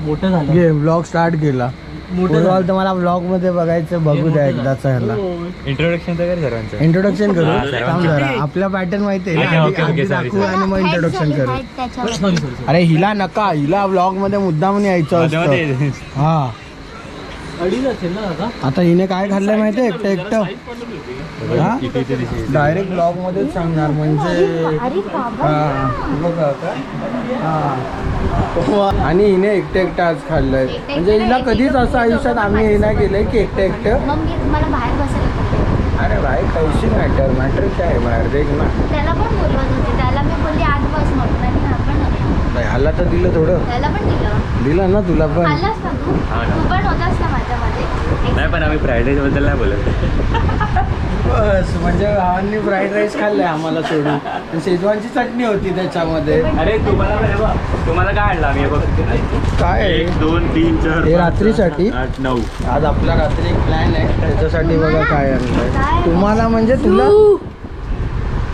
मोठं झालं. घे ब्लॉग स्टार्ट केला. तर मला ब्लॉगमध्ये बघायचं बघू द्या एकदाच ह्याला इंट्रोडक्शन तर इंट्रोडक्शन करू. थांब जरा आपला पॅटर्न माहिती आहे ना? आधी- आधी दाखवू आणि मग इंट्रोडक्शन करू. अरे हिला नका हिला ब्लॉगमध्ये मुद्दाम यायचं असतं. हा. अडीच असेल ना दादा? आता हिने काय खाल्लंय माहितीये एकटं एकटं हा? डायरेक्ट ब्लॉग मध्येच सांगणार म्हणजे अरे बाबा. हा, बघा? हा. आणि हिने एकटं एकटं आज खाल्लंय. म्हणजे हिला कधीच असं आयुष्यात आम्ही हे नाही केलंय की एकटं एकटं. मग मी मला बाहेर बसायला बोलले. अरे भाई कैशी मॅटर मॅटर काय आहे बाहेर? देख ना. त्याला पण बोलवत होते. त्याला मी बोलली आठ बस म्हणून. आणि हा पण होता. नाही, ह्याला तर दिलं थोडं. त्याला पण दिलं. दिलं ना तुला पण. ना तू? हा. तू नाही पण आम्ही फ्रायडे बद्दल नाही बोलत. बस म्हणजे भावांनी फ्राईड राईस खाल्लाय आम्हाला सोडून. शेजवानची चटणी होती त्याच्यामध्ये. अरे तुम्हाला तुम्हाला काय आणलं आम्ही बघ? काय? आहे? एक दोन तीन चार हे रात्रीसाठी? आठ नऊ. आज आपला रात्री एक प्लॅन आहे. त्याच्यासाठी बघा काय आणलंय. तुम्हाला म्हणजे तुला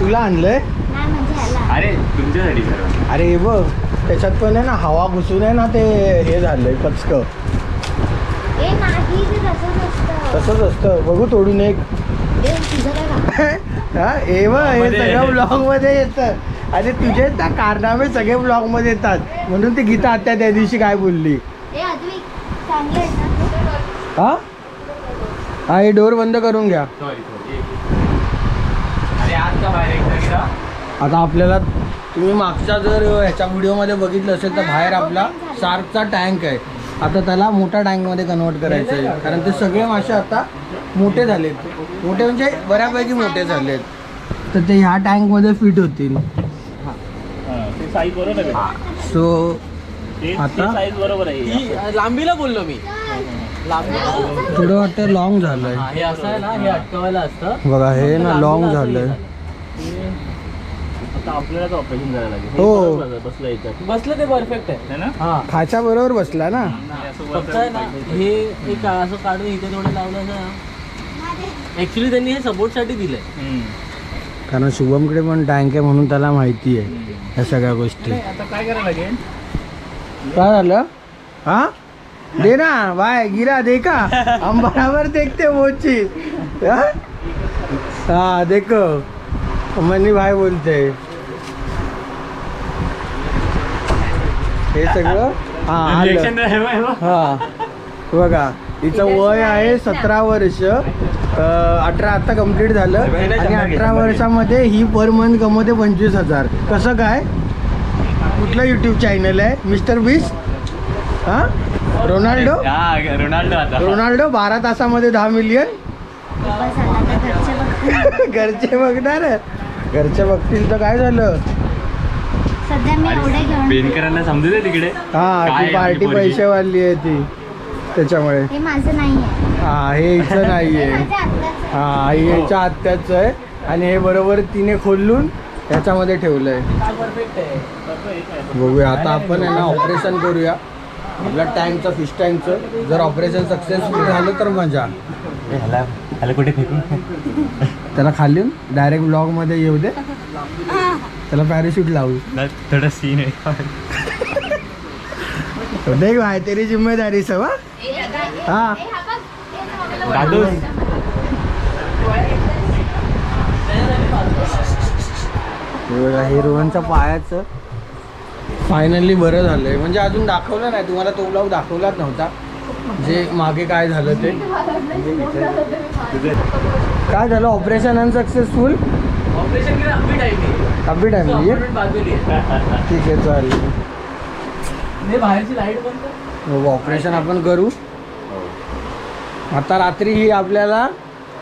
तुला आणलंय? नाही म्हणजे अरे तुमच्यासाठी अरे हे बघ. त्याच्यात पण आहे ना हवा घुसून आहे ना ते हे झालंय ते तसंच असतं. बघू तोडून एक? हा हे हे. सगळं ब्लॉगमध्ये येतं. आणि तुझे ना कारनामे सगळे ब्लॉगमध्ये येतात. म्हणून ती गीता आत्या त्या दिवशी काय बोलली? ए अद्विक चांगलं आहे ना? हा? हा हे डोर बंद करून घ्या. आता आपल्याला तुम्ही मागच्या जर ह्याच्या व्हिडिओमध्ये बघितलं असेल तर बाहेर आपला शार्कचा टँक आहे. आता त्याला मोठ्या टँकमध्ये कन्वर्ट करायचं आहे कारण ते सगळे मासे आता मोठे झालेत. मोठे म्हणजे बऱ्यापैकी मोठे झालेत. तर ते ह्या टँकमध्ये फिट होतील. ते साईज बरोबर आहे. सो आता? साईज बरोबर आहे. ही लांबीला बोललो मी. लांबीला थोडं वाटतं लॉंग झालंय? हा, हे हे बघा हे ना लॉंग झालंय. आपल्यालाच ऑपरेशन करायला लागेल. हो. हे. बरोबर बसलं ते परफेक्ट आहे. है ना? हा. खाच्या बरोबर बसला ना? फक्त आहे ना हे एक असं काढून इथे थोडं लावलं ना ऍक्च्युली त्यांनी हे सपोर्टसाठी दिलंय. हम्म. कारण शुभमकडे पण टँक आहे म्हणून त्याला माहिती आहे ह्या सगळ्या गोष्टी. नाही, आता काय करायला लागेल? काय झालं? हा? दे ना बाय गिरा दे का? हम बराबर देखते वो चीज हा? हा देखो. मनी भाई बोलते. हे सगळं? हा आलं. हा. बघा हिचं वय आहे सतरा वर्ष. अठरा आता कंप्लीट झालं. आणि अठरा वर्षामध्ये ही पर मंथ कमवते पंचवीस हजार. कसं काय? कुठलं यूट्यूब चॅनल आहे? Mister Beast? हा? रोनाल्डो? हा रोनाल्डो आता. रोनाल्डो बारा तासामध्ये दहा मिलियन घरचे बघणार. घरचे बघतील तर काय झालं? सध्या मी एवढे घेऊन बेनकरांना समजू दे तिकडे. हा काय ती आहे पार्टी आपली पोरगी? पैसेवाली आहे ती त्याच्यामुळे. हे माझं नाही आहे. हा हे हिचं नाहीये माझ्या आत्याचं आहे. हा हे याच्या आत्याचं आहे. आणि हे बरोबर तिने खोलून ह्याच्यामध्ये ठेवलंय. परफेक्ट आहे बघूया आता आपण आहे ना ऑपरेशन करूया. आपल्या टँकचं फिश टँकचं जर ऑपरेशन सक्सेसफुल झालं तर मजा. ए, ह्याला ह्याला कुठे फेकू? त्याला खाली डायरेक्ट ब्लॉगमध्ये येऊ दे. त्याला पॅराशूट लावू. थोडा सीन आहे. देख भाई तेरी जिम्मेदारी सब हा? हा. ए, हा बघ. ए, ना, दादू. हे बघा हे रोहनच्या पायाचं. फायनली बरं झालंय. म्हणजे अजून दाखवलं नाही. तुम्हाला तो ब्लॉग दाखवलाच नव्हता. जे मागे काय झालं ते. काय झालं? ऑपरेशन अनसक्सेसफुल ऑपरेशन केलं अब्बी टाईम अब्बी ठीक आहे चालेल. हे बाहेरची लाइट बंद? कर. ऑपरेशन आपण करू. आता रात्री ही आपल्याला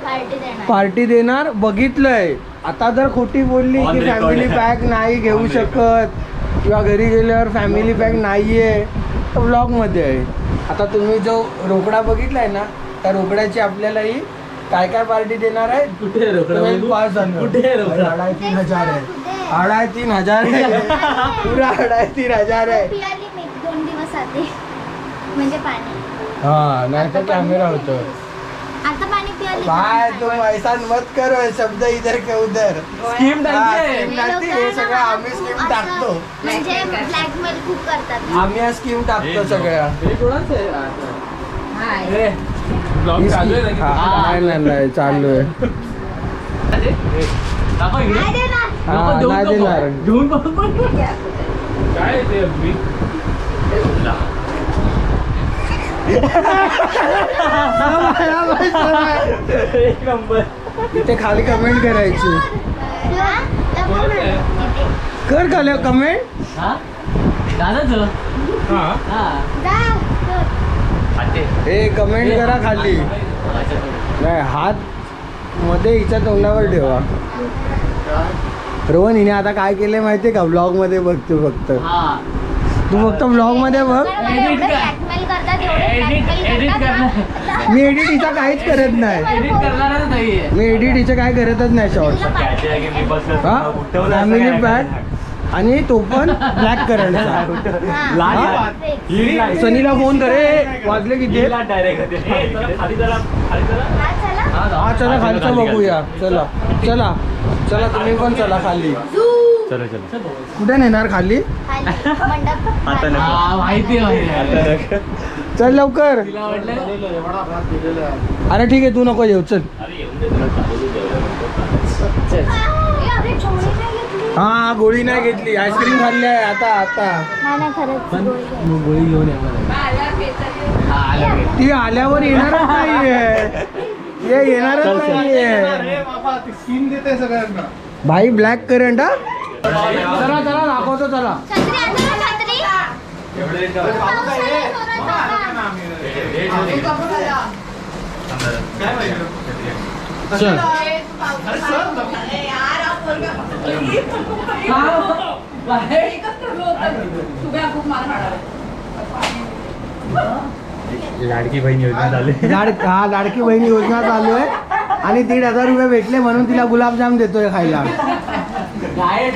पार्टी देणार. पार्टी देणार. बघितलंय. आता जर खोटी बोलली की फॅमिली. पॅक नाही घेऊ. शकत किंवा घरी गेल्यावर फॅमिली पॅक नाहीये तर ब्लॉगमध्ये आहे. आता तुम्ही जो रोकडा बघितलाय ना त्या रोकड्याची आपल्याला ही काय काय पार्टी देणार आहे? कुठे झालं कुठे? अडाय तीन हजार आहे. अडाय तीन हजार आहे. पुरा अडाय तीन हजार आहे. पियाली मी दोन दिवस आधी. म्हणजे पाणी. हा नाही तर कॅमेरा होतं. आता पाणी मोठी आली भाई तू पैसा मत करो शब्द इधर के उधर. स्कीम टाकते. हे सगळं आम्ही स्कीम टाकतो. म्हणजे ब्लॅकमेल खूप करतात. आम्ही स्कीम टाकतो सगळ्या. हे कोणाचं आहे? हाय. Scheme- नाही नाही नाही चालू आहे. दाखव इकडे. नाही देणार. नको, देऊन नाही नको. देणार. घेऊन बघ पण. काय ते मी एक नंबर इथे खाली कमेंट करायची. कर कमेंट हा दादाच हा हा कमेंट करा खाली. नाही हात मध्ये हिच्या तोंडावर ठेवा. रोहन हिने आता काय केलंय माहितीये का? ब्लॉगमध्ये बघतो फक्त. हा. तू फक्त ब्लॉगमध्ये बघ. मी एडिट हिचा काहीच करत नाही. मी एडिट हिचं काय करतच नाही हा? फॅमिली पॅक आणि तो पण ब्लॅक करंटचा. सनीला फोन करे वाजले किती? डायरेक्ट खाली जरा खाली जरा हा, चला. चला खालचं बघूया. चला चला. चला तुम्ही पण चला खाली. चलो चलो. कुठे नेणार खाली. हा माहिती. चल लवकर. अरे ठीक आहे तू नको येऊ चल. हा गोळी नाही घेतली. आईस्क्रीम खाल्ली आहे. आता आता. नाही, नाही, खरंच पण गोळी घ्या. मग गोळी घेऊन ये. हा. ती आल्यावर येणारच नाहीये. ये येणारच नाहीये. भाई ब्लॅक करंट हा? चला चला दाखवतो चला. छत्री ना, छत्री? जोरात. चल. लाडकी बहीण योजना झाली लाड हा लाडकी बहिणी योजना चालू आहे. आणि दीड हजार रुपये भेटले म्हणून तिला गुलाबजाम देतोय खायला. डाएट.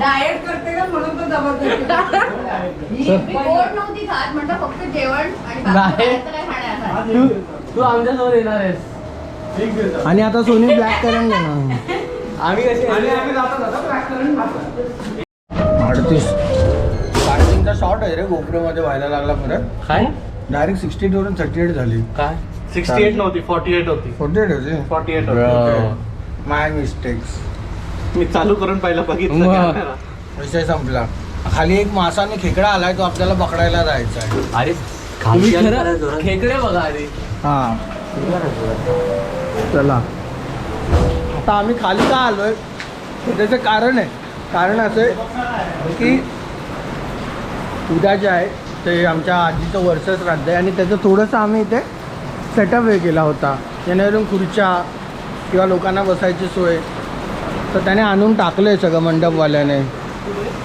डाएट करते ना म्हणून तो जबरदस्ती मी गोड नव्हती खात म्हणलं फक्त जेवण आणि बाकी नाही. तू तू आमच्यासोबत येणार आहेस. आणि आता सोनी ब्लॅक आम्ही कसे अडतीस साडेतीनचा शॉर्ट आहे रे गोप्रोमध्ये व्हायला लागला परत. काय? डायरेक्ट सिक्स्टी वरून थर्टी एट झाली. काय? सिक्स्टी एट नव्हती फॉर्टी एट होती? फोर्टी एट होती. फॉर्टी एट माय मिस्टेक्स मी चालू करून पहिला. बघितलं विषय संपला. खाली एक मासाने खेकडा आलाय तो आपल्याला पकडायला जायचा आहे. अरे खेकडे बघा आधी. हा. चला. आता आम्ही खाली का आलो आहे त्याचं कारण आहे. कारण असं आहे की उद्या जे आहे ते आमच्या आजीचं वर्ष श्राद्ध आहे आणि त्याचं थोडंसं आम्ही इथे सेटअप हे केला होता. जेणेकरून खुर्च्या किंवा लोकांना बसायची सोय. तर त्याने आणून टाकलं आहे सगळं मंडपवाल्याने.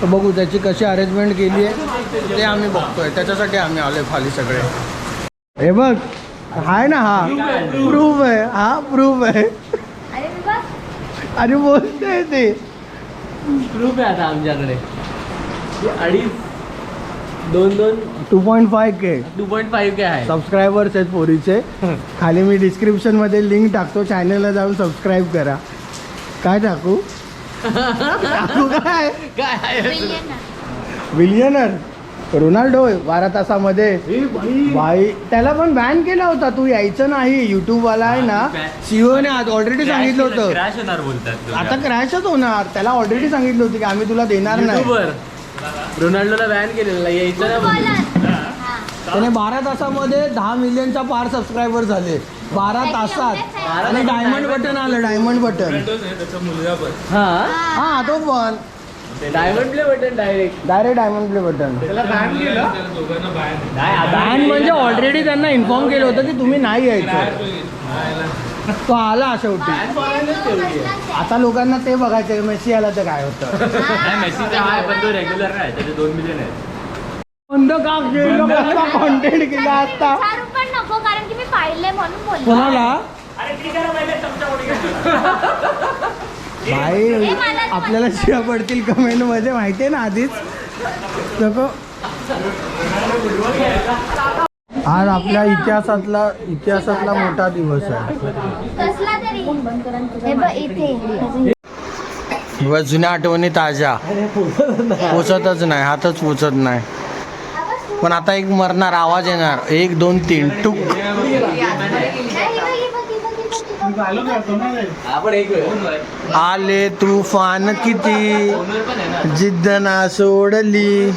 तर बघू त्याची कशी अरेंजमेंट केली आहे ते आम्ही बघतोय. त्याच्यासाठी आम्ही आलो आहे खाली सगळे. हे बघ आहे ना हा. प्रूफ आहे. हा प्रूफ आहे. अरे बोलते ते. प्रूफ आहे आता आमच्याकडे. हे अडीच दोन दोन two point five K. Two point five K आहे. सबस्क्रायबर्स आहेत पोरीचे. खाली मी डिस्क्रिप्शनमध्ये लिंक टाकतो. चॅनलला जाऊन सबस्क्राईब करा. काय टाकू? टाकू काय? काय. विलियनर रोनाल्डो बारा तासामध्ये. भाई त्याला पण बॅन केला होता. तू यायचं नाही. युट्यूब वाला आहे ना सीओने आज ऑलरेडी सांगितलं होतं. क्रॅश होणार बोलतात आता क्रॅशच होणार. त्याला ऑलरेडी सांगितलं होतं की आम्ही तुला देणार नाही. युट्यूबर रोनाल्डोला बॅन केलेला यायचं ना. हा. त्याने बारा तासामध्ये दहा मिलियनचा पार सबस्क्रायबर झाले. बारा तासात. आणि डायमंड बटन आलं डायमंड बटन हा. हा तो पण. Diamond play button direct direct diamond play button ban म्हणजे ऑलरेडी त्यांना इन्फॉर्म केलं होतं की तुम्ही नाही यायचं. तो आला शेवटी आता लोकांना ते बघायचं मेसी आला तर काय होतं? रेग्युलर नाही त्याचे दोन मिलियन बंद का केलं कसला कॉन्टेंट केला आता? पण नको कारण की मी पाहिले म्हणून बोलले कोणाला? भाई मला- आपल्याला शिया पडतील कमेंटमध्ये माहितीये ना आधीच. नको. आज आपल्या इतिहासातला इतिहासातला मोठा दिवस आहे. कसला तरी. हे बघ इथे. व जुन्या आठवणी ताज्या. पोचतच नाही हातच पोचत नाही. पण आता एक मरणार आवाज येणार. एक दोन तीन. टुक. आले तुफान किती? जिद्द ना सोडली.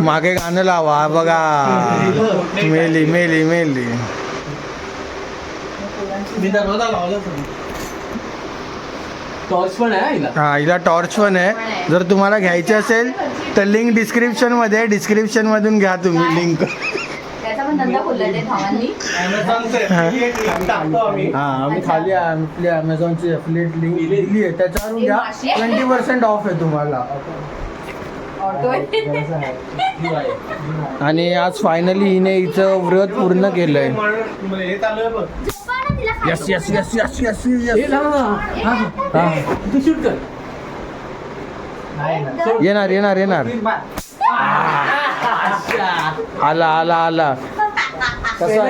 मागे गाणं लावा बघा. मेली मेली मेली. टॉर्च पण आहे हा हिला टॉर्च पण आहे. जर तुम्हाला घ्यायची असेल तर लिंक डिस्क्रिप्शनमध्ये. डिस्क्रिप्शन मधून घ्या तुम्ही लिंक. पण धंदा खोलला ते भावांनी हा. आम्ही. खाली आपली अमेझॉनची अफिलिएट लिंक दिली आहे. त्याच्यावरून घ्या. ट्वेंटी पर्सेंट ऑफ आहे तुम्हाला. आणि आज फायनली हिने हिचं व्रत पूर्ण केलंय. Yes yes yes yes yes yes लाव. ना. हा. तू शूट कर. येणार येणार येणार. आला आला आला. कसं